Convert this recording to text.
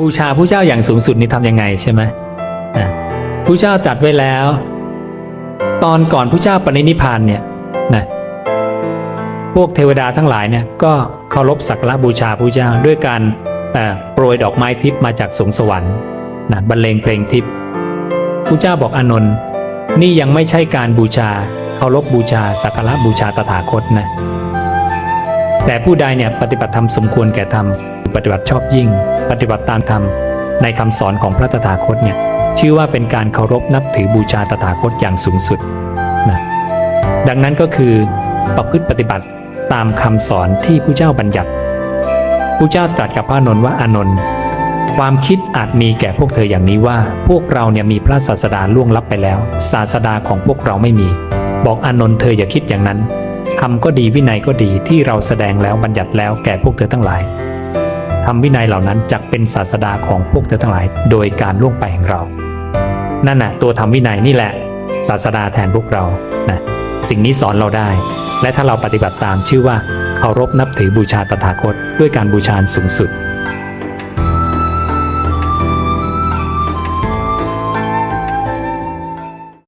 บูชาผู้เจ้าอย่างสูงสุดนี่ทำยังไงใช่ไหมผู้เจ้าตรัดไว้แล้ว ตอนก่อนผู้เจ้าปรินิพานเนี่ยนะพวกเทวดาทั้งหลายเนี่ยก็เคารพสักการะบูชาผู้เจ้าด้วยการโปรยดอกไม้ทิพย์มาจากสวงสวรรค์นะบรรเลงเพลงทิพย์ผู้เจ้าบอกอานนท์นี่ยังไม่ใช่การบูชาเคารพบูชาสักการะบูชาตถาคตนะ แต่ผู้ใดเนี่ยปฏิบัติธรรมสมควรแก่ธรรม ปฏิบัติชอบยิ่ง ปฏิบัติตามธรรม ในคำสอนของพระตถาคตเนี่ยชื่อว่าเป็นการเคารพนับถือบูชาตถาคตอย่างสูงสุดนะดังนั้นก็คือประพฤติปฏิบัติตามคำสอนที่ผู้เจ้าบัญญัติผู้เจ้าตรัสกับพระนนท์ว่าอานนท์ความคิดอาจมีแก่พวกเธออย่างนี้ว่า พวกเราเนี่ยมีพระศาสดาล่วงลับไปแล้ว ศาสดาของพวกเราไม่มี บอกอานนท์เธออย่าคิดอย่างนั้น ธรรมก็ดีวินัยก็ดีที่เราแสดงแล้วบัญญัติแล้วแก่พวกเธอทั้งหลายธรรมวินัยเหล่านั้นจักเป็นศาสดาของพวกเธอทั้งหลาย โดยการล่วงไปแห่งเรา นั่นน่ะตัวธรรมวินัยนี่แหละ ศาสดาแทนพวกเรานะสิ่งนี้สอนเราได้ และถ้าเราปฏิบัติตามชื่อว่าเคารพนับถือบูชาตถาคต ด้วยการบูชาสูงสุด